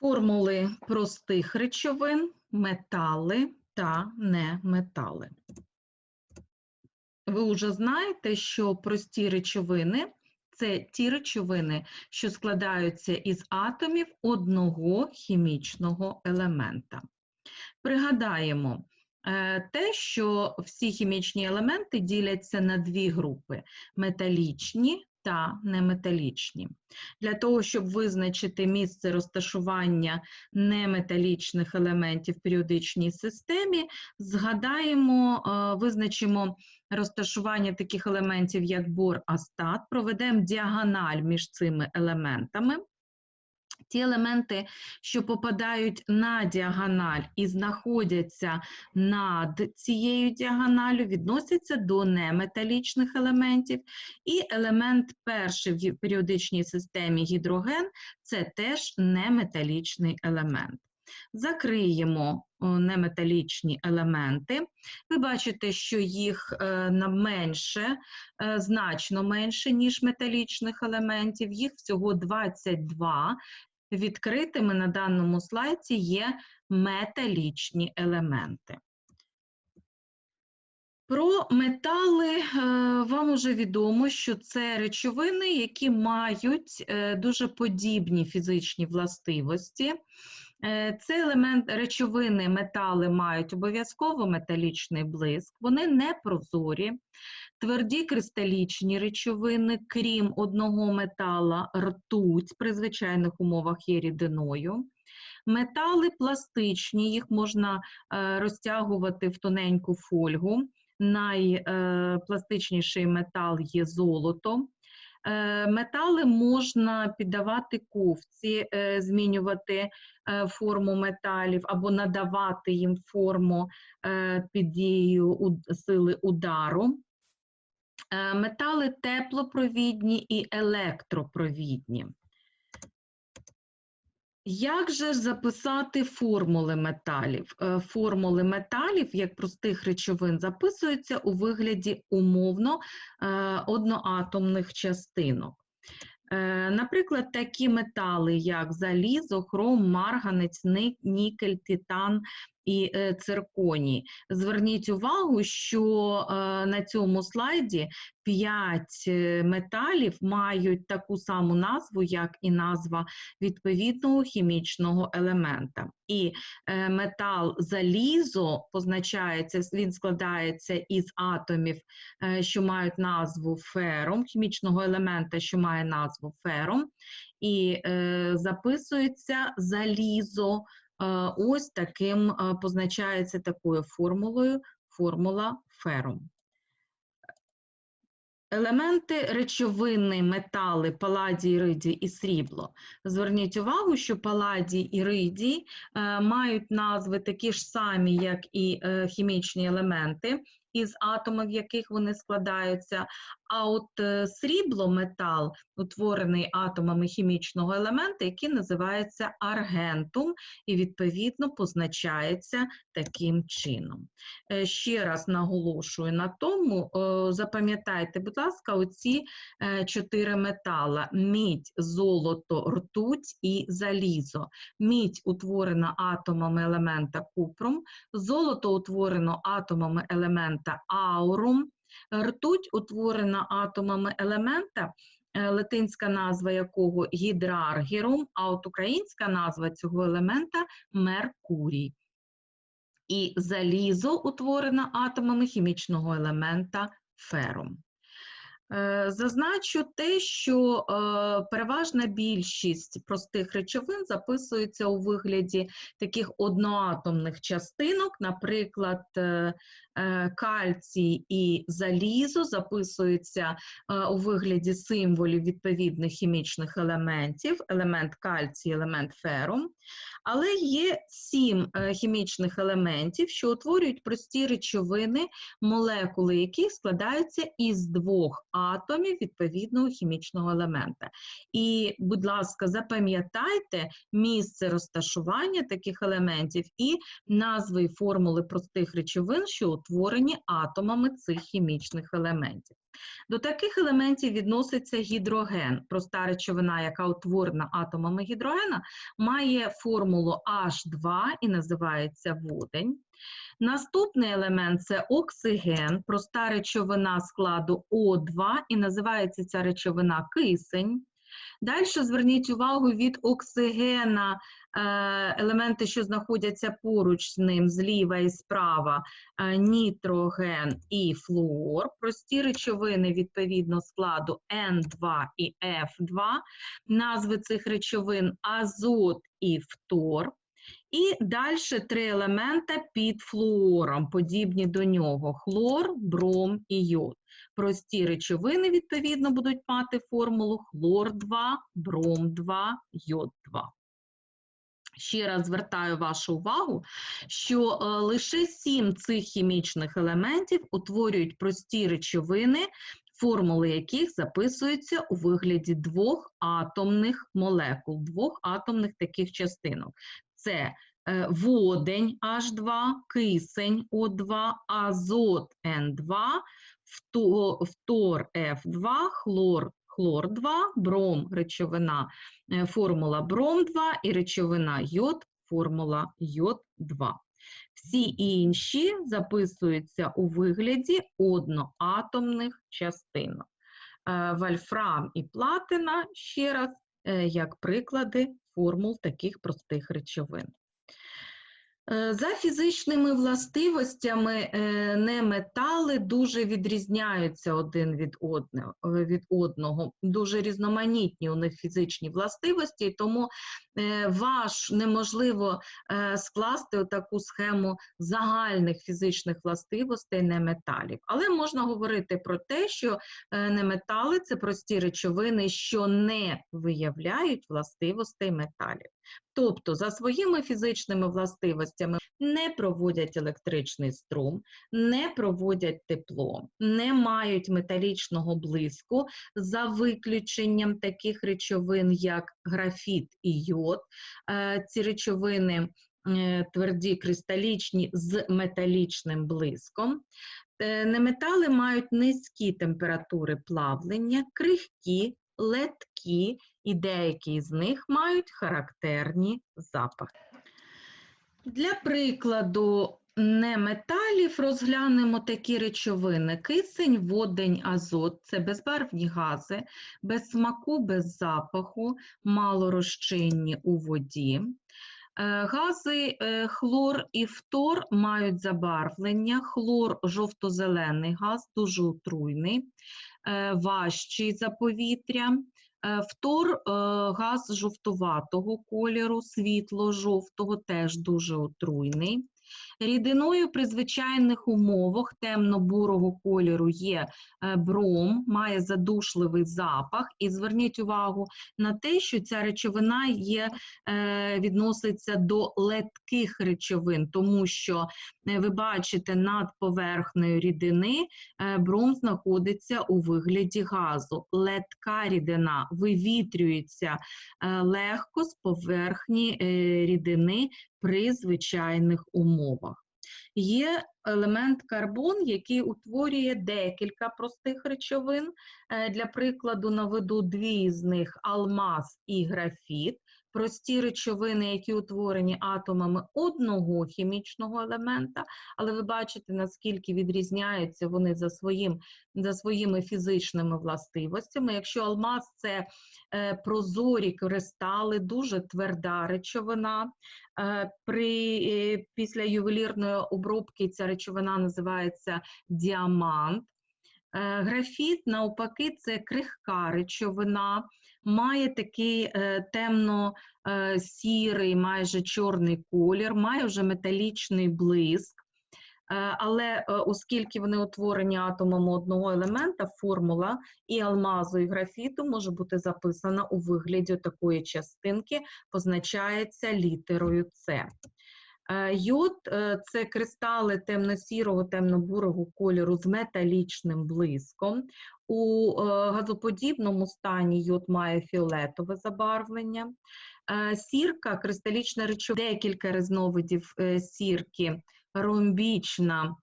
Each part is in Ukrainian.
Формули простих речовин, метали та неметали. Ви вже знаєте, що прості речовини це ті речовини, що складаються із атомів одного хімічного елемента. Пригадаємо е, те, що всі хімічні елементи діляться на дві групи металічні та неметалічні. Для того, щоб визначити місце розташування неметалічних елементів в періодичній системі, згадаємо, е, визначимо розташування таких елементів, як бор астат, проведемо діагональ між цими елементами. Ті елементи, що попадають на діагональ і знаходяться над цією діагоналю, відносяться до неметалічних елементів. І елемент перший в періодичній системі гідроген це теж неметалічний елемент. Закриємо неметалічні елементи. Ви бачите, що їх е, менше, е, значно менше, ніж металічних елементів, їх всього 22 відкритими на даному слайді є металічні елементи. Про метали е, вам уже відомо, що це речовини, які мають е, дуже подібні фізичні властивості. Е, це елемент речовини, метали мають обов'язково металічний блиск, вони не прозорі, Тверді кристалічні речовини, крім одного метала, ртуть при звичайних умовах є рідиною. Метали пластичні, їх можна е, розтягувати в тоненьку фольгу. Найпластичніший е, метал є золото. Е, метали можна піддавати ковці, змінювати форму металів або надавати їм форму під дією сили удару. Е, метали теплопровідні і електропровідні. Як же записати формули металів? Е, формули металів, як простих речовин, записуються у вигляді умовно е, одноатомних частинок. Наприклад, такі метали, як залізо, хром, марганець, нікель, титан і е, цирконій. Зверніть увагу, що е, на цьому слайді 5 е, металів мають таку саму назву, як і назва відповідного хімічного елемента. І метал залізо позначається, він складається із атомів, що мають назву фером, хімічного елемента, що має назву фером, і записується залізо. Ось таким позначається такою формулою формула ферум. Елементи речовини, метали, паладій, іридій і срібло. Зверніть увагу, що паладій і іридій е, мають назви такі ж самі, як і е, хімічні елементи, із атомів, яких вони складаються. А от е, срібло метал утворений атомами хімічного елемента, який називається аргентум, і відповідно позначається таким чином. Е, ще раз наголошую на тому, запам'ятайте, будь ласка, оці е, чотири метала: мідь, золото, ртуть і залізо. Мідь утворена атомами елемента купром, золото утворено атомами елемента аурум, ртуть утворена атомами елемента. Е, латинська назва якого гідраргірум, а от українська назва цього елемента Меркурій. І залізо утворена атомами хімічного елемента ферум. Е, зазначу те, що е, переважна більшість простих речовин записується у вигляді таких одноатомних частинок, наприклад, е, кальцій і залізо записуються у вигляді символів відповідних хімічних елементів, елемент кальцій, елемент ферум. Але є сім хімічних елементів, що утворюють прості речовини, молекули яких складаються із двох атомів відповідного хімічного елемента. І, будь ласка, запам'ятайте місце розташування таких елементів і назви формули простих речовин, що утворені атомами цих хімічних елементів. До таких елементів відноситься гідроген. Проста речовина, яка утворена атомами гідрогена, має формулу H2 і називається водень. Наступний елемент це оксиген, проста речовина складу О2 і називається ця речовина кисень. Далі зверніть увагу від оксигена елементи, що знаходяться поруч з ним, зліва і справа, е, нітроген і флуор. Прості речовини відповідно складу N2 і F2. Назви цих речовин азот і фтор. І далі три елемента під флуором, подібні до нього: хлор, бром і йод. Прості речовини, відповідно, будуть мати формулу хлор-2, бром-2, йод-2. Ще раз звертаю вашу увагу, що е, лише сім цих хімічних елементів утворюють прості речовини, формули яких записуються у вигляді двох атомних молекул, двох атомних таких частинок. Це е, водень H2, кисень О2, азот N2, фто- фтор F2, хлор хлор 2, бром речовина, е, формула бром 2 і речовина йод, формула йод 2. Всі інші записуються у вигляді одноатомних частинок. Е, Вольфрам і платина, ще раз, е, як приклади формул таких простих речовин. Е, За фізичними властивостями е, неметали дуже відрізняються один від одного, від одного. Дуже різноманітні у них фізичні властивості, тому е, ваш неможливо е, скласти таку схему загальних фізичних властивостей неметалів. Але можна говорити про те, що е, неметали це прості речовини, що не виявляють властивостей металів. Тобто, за своїми фізичними властивостями не проводять електричний струм, не проводять тепло, не мають металічного блиску за виключенням таких речовин, як графіт і йод. Е, Ці речовини е, тверді кристалічні з металічним блиском. Е, Неметали мають низькі температури плавлення, крихкі, леткі, і деякі з них мають характерні запахи. Для прикладу неметалів розглянемо такі речовини: кисень, водень, азот це безбарвні гази, без смаку, без запаху, малорозчинні у воді. Е, Гази е, хлор і фтор мають забарвлення. Хлор жовто-зелений газ, дуже отруйний, е, важчий за повітря. Е, Фтор е, газ жовтуватого кольору, світло-жовтого, теж дуже отруйний. Рідиною при звичайних умовах темно-бурого кольору є е, бром, має задушливий запах. І зверніть увагу на те, що ця речовина є, е, відноситься до летких речовин, тому що е, ви бачите над поверхнею рідини бром знаходиться у вигляді газу. Летка рідина вивітрюється легко з поверхні рідини при звичайних умовах. Є елемент карбон, який утворює декілька простих речовин. Е, Для прикладу наведу дві з них алмаз і графіт. Прості речовини, які утворені атомами одного хімічного елемента, але ви бачите, наскільки відрізняються вони за, своїм, за своїми фізичними властивостями. Якщо алмаз це е, прозорі кристали, дуже тверда речовина. Е, При, е, після ювелірної обробки ця речовина називається діамант. Е, Графіт, навпаки, це крихка речовина, має такий е, темно-сірий, майже чорний колір, має вже металічний блиск. Е, Але е, оскільки вони утворені атомами одного елемента, формула і алмазу, і графіту може бути записана у вигляді такої частинки, позначається літерою С. Е, Йод е, це кристали темно-сірого, темно-бурого кольору з металічним блиском. У е, газоподібному стані йод має фіолетове забарвлення. Сірка, кристалічна речовина, декілька різновидів сірки, ромбічна,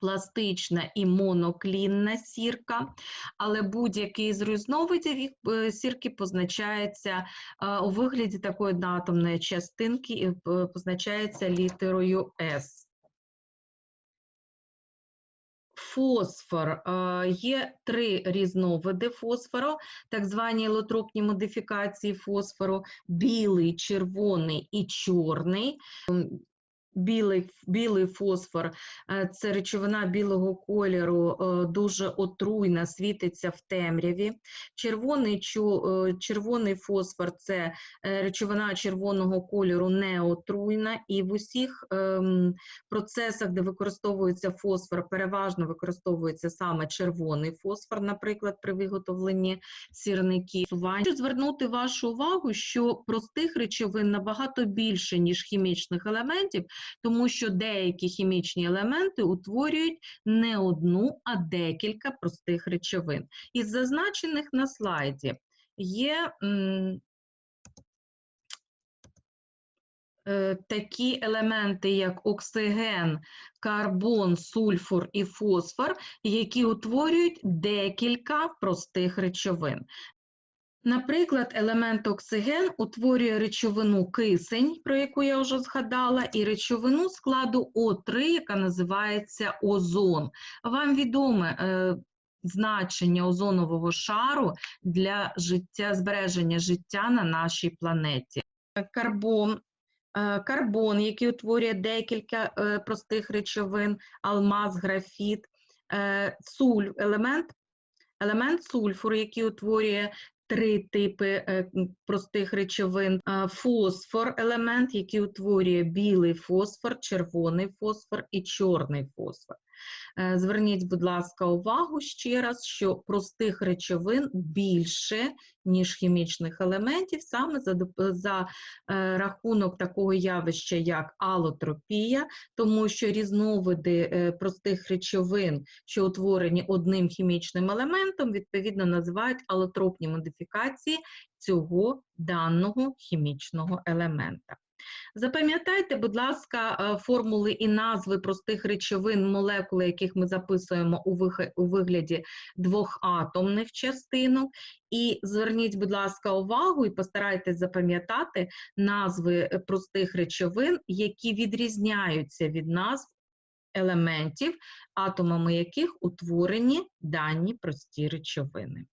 пластична і моноклінна сірка, але будь-який з різновидів е, сірки позначається е, у вигляді такої одноатомної частинки і е, позначається літерою С. Фосфор. Є три різновиди фосфору, так звані елотропні модифікації фосфору: білий, червоний і чорний. Білий, білий фосфор е, це речовина білого кольору, е, дуже отруйна, світиться в темряві. Червоний, е, червоний фосфор це речовина червоного кольору неотруйна, і в усіх ем, процесах, де використовується фосфор, переважно використовується саме червоний фосфор, наприклад, при виготовленні сірників. Хочу звернути вашу увагу, що простих речовин набагато більше, ніж хімічних елементів, тому що деякі хімічні елементи утворюють не одну, а декілька простих речовин. Із зазначених на слайді є е, такі елементи, як оксиген, карбон, сульфур і фосфор, які утворюють декілька простих речовин. Наприклад, елемент оксиген утворює речовину кисень, про яку я вже згадала, і речовину складу О3, яка називається озон. Вам відоме е, значення озонового шару для життя, збереження життя на нашій планеті. Карбон, е, карбон, який утворює декілька е, простих речовин, алмаз, графіт, е, суль, елемент, елемент сульфуру, який утворює три типи е, простих речовин, фосфор, елемент, який утворює білий фосфор, червоний фосфор і чорний фосфор. Е, Зверніть, будь ласка, увагу ще раз, що простих речовин більше, ніж хімічних елементів, саме за, за е, рахунок такого явища, як алотропія, тому що різновиди е, простих речовин, що утворені одним хімічним елементом, відповідно називають алотропні модифікації цього даного хімічного елемента. Запам'ятайте, будь ласка, е, формули і назви простих речовин, молекули, яких ми записуємо у вигляді двохатомних частинок. І зверніть, будь ласка, увагу і постарайтесь запам'ятати назви е, простих речовин, які відрізняються від назв елементів, атомами яких утворені дані прості речовини.